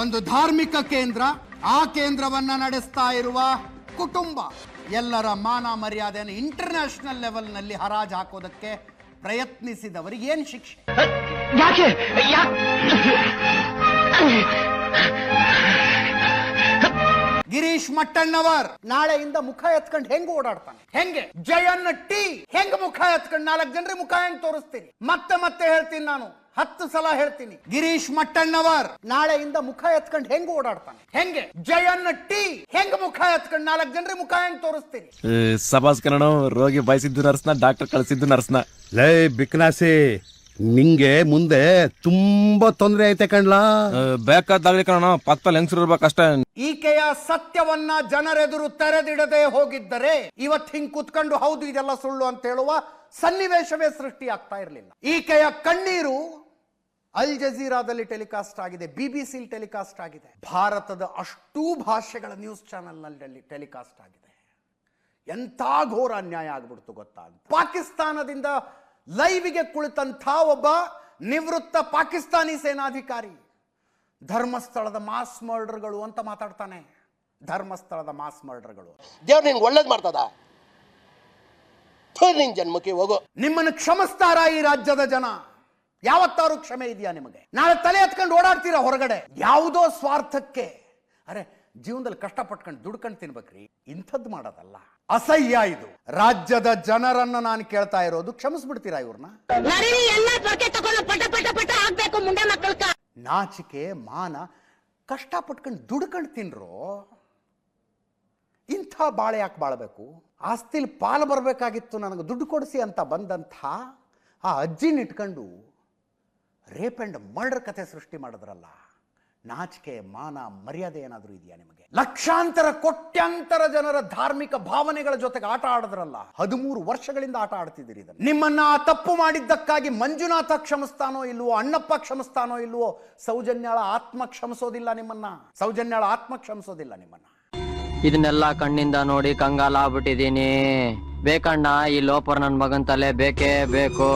ಒಂದು ಧಾರ್ಮಿಕ ಕೇಂದ್ರ, ಆ ಕೇಂದ್ರವನ್ನ ನಡೆಸ್ತಾ ಇರುವ ಕುಟುಂಬ. ಎಲ್ಲರ ಮಾನ ಮರ್ಯಾದೆಯನ್ನು ಇಂಟರ್ನ್ಯಾಷನಲ್ ಲೆವೆಲ್ನಲ್ಲಿ ಹರಾಜು ಹಾಕೋದಕ್ಕೆ ಪ್ರಯತ್ನಿಸಿದವರಿಗೆ ಏನು ಶಿಕ್ಷೆ? ಗಿರೀಶ್ ಮಟ್ಟಣ್ಣವರ್. ನಾಳೆಯಿಂದ ಮುಖ ಎತ್ಕೊಂಡು ಹೆಂಗ್ ಓಡಾಡ್ತಾನೆ? ಹೆಂಗೆ? ಜಯನ್ ಟಿ. ಹೆಂಗ್ ಮುಖ ಎತ್ಕೊಂಡು ನಾಲ್ಕು ಜನರಿಗೆ ಮುಖ ಹೆಂಗ್ ತೋರಿಸ್ತೀನಿ? ಮತ್ತೆ ಮತ್ತೆ ಹೇಳ್ತೀನಿ ನಾನು. ಹತ್ತು ಸಲ ಹೇಳ್ತೀನಿ. ಗಿರೀಶ್ ಮಟ್ಟಣ್ಣವರ್. ನಾಳೆಯಿಂದ ಮುಖ ಎತ್ಕೊಂಡು ಹೆಂಗ್ ಓಡಾಡ್ತಾನೆ? ಹೆಂಗೆ? ಜಯನ್ ಟಿ. ಹೆಂಗ್ ಮುಖ ಎತ್ಕೊಂಡು ನಾಲ್ಕು ಜನರಿಗೆ ಮುಖ ಹೆಂಗ್ ತೋರಿಸ್ತೀನಿ? ಸಭಾಸ್ ಕನ್ನಡ ರೋಗಿ ಬಯಸಿದ್ದು ನರ್ಸ್ನ ಡಾಕ್ಟರ್ ಕಳಿಸಿದ್ದು ನರ್ಸ್ನ. ಲೈ ಬಿಕ್ನಾಸಿ. ನಿಂಗೆ ಮುಂದೆ ತುಂಬಾ ತೊಂದರೆ ಐತೆ ಕಣ್ಲಾ. ಬೇಕಾದಾಗಲಿ ಕಣ ಪಕ್ಕದಲ್ಲಿ ಹೆಂಗ್ಸರು ಇರ್ಬೇಕಷ್ಟೇ. ಈಕೆಯ ಸತ್ಯವನ್ನ ಜನರೆದುರು ತೆರೆದಿಡದೆ ಹೋಗಿದ್ದರೆ ಇವತ್ ಹಿಂಗ್ ಕುತ್ಕೊಂಡು ಹೌದು ಇದೆಲ್ಲ ಸುಳ್ಳು ಅಂತ ಹೇಳುವ ಸನ್ನಿವೇಶವೇ ಸೃಷ್ಟಿ ಆಗ್ತಾ ಇರಲಿಲ್ಲ. ಈಕೆಯ ಕಣ್ಣೀರು ಅಲ್ ಜಜೀರಾದಲ್ಲಿ ಟೆಲಿಕಾಸ್ಟ್ ಆಗಿದೆ ಬಿಬಿಸಿ ಟೆಲಿಕಾಸ್ಟ್ ಆಗಿದೆ. ಭಾರತದ ಅಷ್ಟೂ ಭಾಷೆಗಳ ನ್ಯೂಸ್ ಚಾನೆಲ್ನಲ್ಲಿ ಟೆಲಿಕಾಸ್ಟ್ ಆಗಿದೆ. ಎಂಥ ಘೋರ ಅನ್ಯಾಯ ಆಗ್ಬಿಡ್ತು ಗೊತ್ತಾ ಅಂತ. ಪಾಕಿಸ್ತಾನದಿಂದ ಲೈವ್ಗೆ ಕುಳಿತಂಥ ಒಬ್ಬ ನಿವೃತ್ತ ಪಾಕಿಸ್ತಾನಿ ಸೇನಾಧಿಕಾರಿ. ಧರ್ಮಸ್ಥಳದ ಮಾಸ್ ಮರ್ಡರ್ಗಳು ಅಂತ ಮಾತಾಡ್ತಾನೆ. ಧರ್ಮಸ್ಥಳದ ಮಾಸ್ ಮರ್ಡರ್ಗಳು. ದೇವ್ರು ನಿನ್ಗೆ ಒಳ್ಳೇದು ಮಾಡ್ತದ? ನಿನ್ ಜನ್ಮಕ್ಕೆ ಹೋಗೋ. ನಿಮ್ಮನ್ನು ಕ್ಷಮಿಸ್ತಾರ ಈ ರಾಜ್ಯದ ಜನ? ಯಾವತ್ತಾರು ಕ್ಷಮೆ ಇದೆಯಾ ನಿಮಗೆ? ನಾಳೆ ತಲೆ ಎತ್ಕೊಂಡು ಓಡಾಡ್ತೀರಾ ಹೊರಗಡೆ? ಯಾವುದೋ ಸ್ವಾರ್ಥಕ್ಕೆ? ಅರೆ ಜೀವನದಲ್ಲಿ ಕಷ್ಟಪಟ್ಕೊಂಡು ದುಡ್ಕೊಂಡು ತಿನ್ಬೇಕ್ರಿ. ಇಂಥದ್ದು ಮಾಡೋದಲ್ಲ. ಅಸಹ್ಯ ಇದು. ರಾಜ್ಯದ ಜನರನ್ನ ನಾನು ಕೇಳ್ತಾ ಇರೋದು ಕ್ಷಮಿಸ್ಬಿಡ್ತೀರಾ ಇವ್ರನ್ನ? ನಾಚಿಕೆ ಮಾನ ಕಷ್ಟ ಪಟ್ಕೊಂಡು ದುಡ್ಕೊಂಡು ತಿನ್ರೋ ಇಂಥ ಬಾಳೆ ಯಾಕೆ ಬಾಳ್ಬೇಕು? ಆಸ್ತಿಲಿ ಪಾಲು ಬರಬೇಕಾಗಿತ್ತು ನನಗೆ ದುಡ್ಡು ಕೊಡಿಸಿ ಅಂತ ಬಂದಂಥ ಆ ಅಜ್ಜಿನ ಇಟ್ಕೊಂಡು ರೇಪ್ ಆ್ಯಂಡ್ ಮರ್ಡರ್ ಕಥೆ ಸೃಷ್ಟಿ ಮಾಡಿದ್ರಲ್ಲ. ನಾಚಿಕೆ ಮಾನ ಮರ್ಯಾದೆ ಏನಾದರೂ ಇದೆಯಾ ನಿಮಗೆ? ಲಕ್ಷಾಂತರ ಕೋಟ್ಯಾಂತರ ಜನರ ಧಾರ್ಮಿಕ ಭಾವನೆಗಳ ಜೊತೆಗೆ ಆಟ ಆಡದ್ರಲ್ಲ ಹದಿಮೂರು ವರ್ಷಗಳಿಂದ ಆಟ ಆಡ್ತಿದ್ದೀರಿ ಇದನ್ನು. ನಿಮ್ಮನ್ನ ಆ ತಪ್ಪು ಮಾಡಿದ್ದಕ್ಕಾಗಿ ಮಂಜುನಾಥ ಕ್ಷಮಿಸ್ತಾನೋ ಇಲ್ವೋ ಅಣ್ಣಪ್ಪ ಕ್ಷಮಿಸ್ತಾನೋ ಇಲ್ವೋ ಸೌಜನ್ಯಾಳ ಆತ್ಮ ಕ್ಷಮಿಸೋದಿಲ್ಲ ನಿಮ್ಮನ್ನ. ಸೌಜನ್ಯಾಳ ಆತ್ಮ ಕ್ಷಮಿಸೋದಿಲ್ಲ ನಿಮ್ಮನ್ನ. ಇದನ್ನೆಲ್ಲ ಕಣ್ಣಿಂದ ನೋಡಿ ಕಂಗಾಲ ಆಗ್ಬಿಟ್ಟಿದೀನಿ ಬೇಕಣ್ಣ ಈ ಲೋಪರ್ ನನ್ನ ಮಗನ ತಲೆ ಬೇಕೇ ಬೇಕು.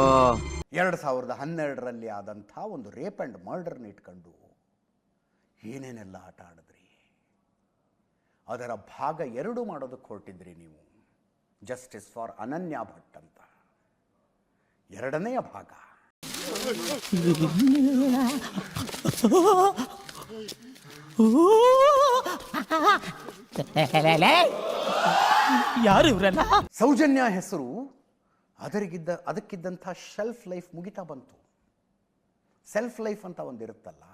ಎರಡು ಸಾವಿರದ ಹನ್ನೆರಡರಲ್ಲಿ ಆದಂಥ ಒಂದು ರೇಪ್ ಅಂಡ್ ಮರ್ಡರ್ನ ಇಟ್ಕೊಂಡು ಏನೇನೆಲ್ಲ ಆಟ ಆಡಿದ್ರಿ? ಅದರ ಭಾಗ ಎರಡು ಮಾಡೋದಕ್ಕೆ ಹೊರಟಿದ್ರಿ ನೀವು. ಜಸ್ಟಿಸ್ ಫಾರ್ ಅನನ್ಯ ಭಟ್ ಅಂತ. ಎರಡನೆಯ ಭಾಗ. ಯಾರು ಇವರಲ್ಲ? ಸೌಜನ್ಯ ಹೆಸರು ಅದರಿಗಿದ್ದ ಅದಕ್ಕಿದ್ದಂಥ ಶೆಲ್ಫ್ ಲೈಫ್ ಮುಗಿತಾ ಬಂತು. ಸೆಲ್ಫ್ ಲೈಫ್ ಅಂತ ಒಂದು ಇರುತ್ತಲ್ಲ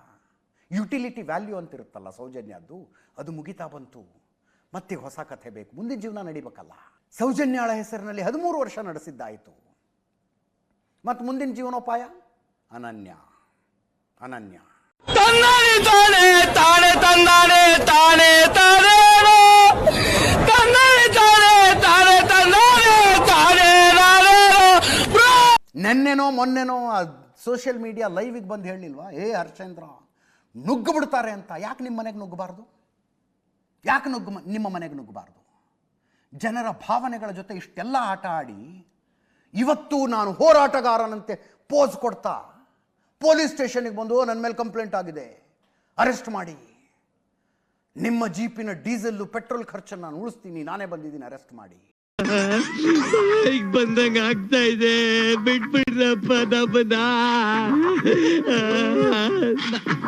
ಯುಟಿಲಿಟಿ ವ್ಯಾಲ್ಯೂ ಅಂತಿರುತ್ತಲ್ಲ ಸೌಜನ್ಯದ್ದು ಅದು ಮುಗಿತಾ ಬಂತು. ಮತ್ತೆ ಹೊಸ ಕಥೆ ಬೇಕು. ಮುಂದಿನ ಜೀವನ ನಡಿಬೇಕಲ್ಲ. ಸೌಜನ್ಯಾಳ ಹೆಸರಿನಲ್ಲಿ ಹದಿಮೂರು ವರ್ಷ ನಡೆಸಿದ್ದಾಯಿತು. ಮತ್ತು ಮುಂದಿನ ಜೀವನೋಪಾಯ? ಅನನ್ಯ. ಅನನ್ಯ. ನೆನ್ನೆನೋ ಮೊನ್ನೆನೋ ಸೋಷಿಯಲ್ ಮೀಡಿಯಾ ಲೈವಿಗೆ ಬಂದು ಹೇಳಿಲ್ವಾ? ಏ ಹರ್ಷೇಂದ್ರ. ನುಗ್ಗು ಬಿಡ್ತಾರೆ ಅಂತ ಯಾಕೆ ನಿಮ್ಮ ಮನೆಗೆ ನುಗ್ಗಬಾರ್ದು? ಯಾಕೆ ನುಗ್ಗ ನಿಮ್ಮ ಮನೆಗೆ ನುಗ್ಗಬಾರ್ದು? ಜನರ ಭಾವನೆಗಳ ಜೊತೆ ಇಷ್ಟೆಲ್ಲ ಆಟ ಆಡಿ ಇವತ್ತು ನಾನು ಹೋರಾಟಗಾರನಂತೆ ಪೋಸ್ ಕೊಡ್ತಾ ಪೊಲೀಸ್ ಸ್ಟೇಷನ್ಗೆ ಬಂದು ನನ್ನ ಮೇಲೆ ಕಂಪ್ಲೇಂಟ್ ಆಗಿದೆ. ಅರೆಸ್ಟ್ ಮಾಡಿ. ನಿಮ್ಮ ಜೀಪಿನ ಡೀಸೆಲ್ಲು ಪೆಟ್ರೋಲ್ ಖರ್ಚನ್ನು ನಾನು ಉಳಿಸ್ತೀನಿ, ನಾನೇ ಬಂದಿದ್ದೀನಿ, ಅರೆಸ್ಟ್ ಮಾಡಿ. ಈಗ ಬಂದಂಗ ಆಗ್ತಾ ಇದೆ. ಬಿಟ್ಬಿಡ್ರಪ್ಪ ದಬ್ಬದ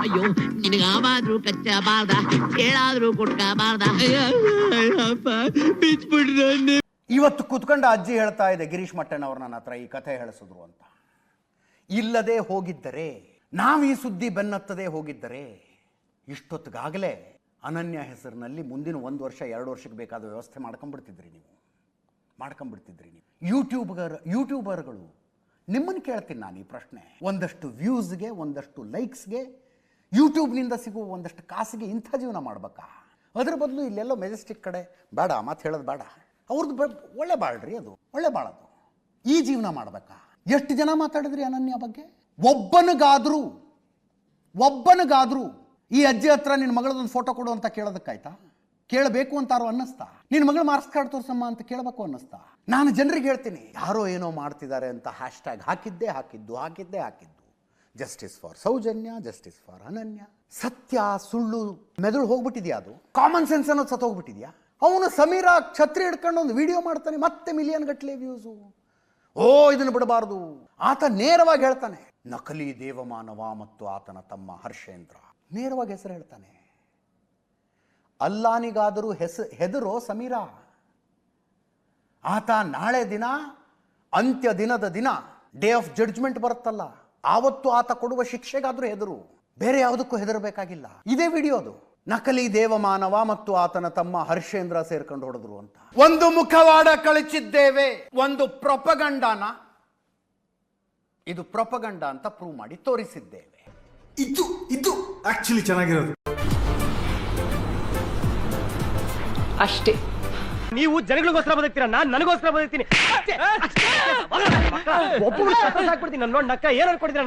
ಅಯ್ಯೋ ನಿನಗೆ ಆವಾದ್ರೂ ಕಚ್ಚಬಾರ್ದ ಕೇಳಾದ್ರೂ ಕೊಟ್ಕಬಾರ್ದ ಅಪ್ಪ ಬಿಟ್ಬಿಡ್ರ ಇವತ್ತು ಕುತ್ಕೊಂಡು ಅಜ್ಜಿ ಹೇಳ್ತಾ ಇದೆ ಗಿರೀಶ್ ಮಟ್ಟಣ್ಣವ್ರು ನನ್ನ ಹತ್ರ ಈ ಕಥೆ ಹೇಳಿಸಿದ್ರು ಅಂತ. ಇಲ್ಲದೆ ಹೋಗಿದ್ದರೆ ನಾವು ಈ ಸುದ್ದಿ ಬೆನ್ನತ್ತದೆ ಹೋಗಿದ್ದರೆ ಇಷ್ಟೊತ್ತಿಗಾಗಲೇ ಅನನ್ಯ ಹೆಸರಿನಲ್ಲಿ ಮುಂದಿನ ಒಂದು ವರ್ಷ ಎರಡು ವರ್ಷಕ್ಕೆ ಬೇಕಾದ ವ್ಯವಸ್ಥೆ ಮಾಡ್ಕೊಂಡ್ಬಿಡ್ತಿದ್ರಿ ನೀವು. ಮಾಡ್ಕೊಂಡ್ಬಿಡ್ತಿದ್ರಿ ನೀವು. ಯೂಟ್ಯೂಬ್ಗರ್ ಯೂಟ್ಯೂಬರ್ಗಳು ನಿಮ್ಮನ್ನು ಕೇಳ್ತೀನಿ ನಾನು ಈ ಪ್ರಶ್ನೆ. ಒಂದಷ್ಟು ವ್ಯೂಸ್ಗೆ ಒಂದಷ್ಟು ಲೈಕ್ಸ್ಗೆ ಯೂಟ್ಯೂಬ್ನಿಂದ ಸಿಗುವ ಒಂದಷ್ಟು ಕಾಸಿಗೆ ಇಂಥ ಜೀವನ ಮಾಡ್ಬೇಕಾ? ಅದ್ರ ಬದಲು ಇಲ್ಲೆಲ್ಲೋ ಮೆಜೆಸ್ಟಿಕ್ ಕಡೆ, ಬೇಡ, ಮಾತು ಹೇಳೋದು ಬೇಡ. ಅವ್ರದ್ದು ಒಳ್ಳೆ ಬಾಳ್ರಿ ಅದು, ಒಳ್ಳೆ ಬಾಳದು. ಈ ಜೀವನ ಮಾಡ್ಬೇಕಾ? ಎಷ್ಟು ಜನ ಮಾತಾಡಿದ್ರಿ ಅನನ್ಯ ಬಗ್ಗೆ? ಒಬ್ಬನಿಗಾದ್ರೂ ಒಬ್ಬನಿಗಾದ್ರೂ ಈ ಅಜ್ಜಿ ಹತ್ರ ನಿನ್ನ ಮಗಳದೊಂದು ಫೋಟೋ ಕೊಡು ಅಂತ ಕೇಳೋದಕ್ಕಾಯ್ತಾ? ಕೇಳಬೇಕು ಅಂತಾರೋ ಅನ್ನಿಸ್ತಾ. ನಿನ್ನ ಮಗಳು ಮಾರ್ಕ್ಸ್ ಕಾರ್ಡ್ ತೋರಿಸಮ್ಮ ಅಂತ ಕೇಳಬೇಕು ಅನ್ನಿಸ್ತಾ. ನಾನು ಜನರಿಗೆ ಹೇಳ್ತೀನಿ, ಯಾರೋ ಏನೋ ಮಾಡ್ತಿದ್ದಾರೆ ಅಂತ ಹ್ಯಾಶ್ ಟ್ಯಾಗ್ ಹಾಕಿದ್ದೇ ಹಾಕಿದ್ದು ಹಾಕಿದ್ದೇ ಹಾಕಿದ್ದು. Justice for Soujanya justice for Ananya. ಸತ್ಯ, ಸುಳ್ಳು ಮೆದುಳು ಹೋಗ್ಬಿಟ್ಟಿದ್ಯಾ ಅದು? ಕಾಮನ್ ಸೆನ್ಸ್ ಅನ್ನೋದು ಸತ್ತು ಹೋಗ್ಬಿಟ್ಟಿದ್ಯಾ? ಅವನು ಸಮೀರ ಛತ್ರಿ ಹಿಡ್ಕೊಂಡು ಒಂದು ವಿಡಿಯೋ ಮಾಡ್ತಾನೆ, ಮತ್ತೆ ಮಿಲಿಯನ್ ಗಟ್ಟಲೆ ವ್ಯೂಸು ಓ, ಇದನ್ನು ಬಿಡಬಾರದು. ಆತ ನೇರವಾಗಿ ಹೇಳ್ತಾನೆ, ನಕಲಿ ದೇವಮಾನವ ಮತ್ತು ಆತನ ತಮ್ಮ ಹರ್ಷೇಂದ್ರ. ನೇರವಾಗಿ ಹೆಸರು ಹೇಳ್ತಾನೆ. ಅಲ್ಲಾನಿಗಾದರೂ ಹೆಸ ಹೆದರೋ ಸಮೀರ? ಆತ ನಾಳೆ ದಿನ ಅಂತ್ಯ ದಿನದ ದಿನ ಡೇ ಆಫ್ ಜಡ್ಜ್ಮೆಂಟ್ ಬರುತ್ತಲ್ಲ. ಆವತ್ತು ಆತ ಕೊಡುವ ಶಿಕ್ಷೆಗಾದರೂ ಹೆದರು. ಬೇರೆ ಯಾವುದಕ್ಕೂ ಹೆದರಬೇಕಾಗಿಲ್ಲ. ಇದೇ ವಿಡಿಯೋ ಅದು ನಕಲಿ ದೇವಮಾನವ ಮತ್ತು ಆತನ ತಮ್ಮ ಹರ್ಷೇಂದ್ರ ಸೇರ್ಕೊಂಡು ಹೊಡೆದ್ರು ಅಂತ. ಒಂದು ಮುಖವಾಡ ಕಳಚಿದ್ದೇವೆ. ಒಂದು ಪ್ರೊಪಗಂಡಾನ. ಇದು ಪ್ರೊಪಗಂಡ ಅಂತ ಪ್ರೂವ್ ಮಾಡಿ ತೋರಿಸಿದ್ದೇವೆ. ಇದು ಇದು ಆಕ್ಚುಲಿ ಚೆನ್ನಾಗಿರೋದು. ಅಷ್ಟೇ. ನೀವು ಜನಗಳಿಗೋಸ್ಕರ ಬದುಕ್ತೀರಾ? ನಾನು ನನಗೋಸ್ಕರ ಬದುಕ್ತೀನಿ. ಒಬ್ಬರು ಸಾಕ್ಬಿಡ್ತೀನಿ. ನನ್ನ ನೋಡಿ ನಕ್ಕ ಏನ್ ಅನ್ಕೊಂಡಿದ್ದೀರಾ?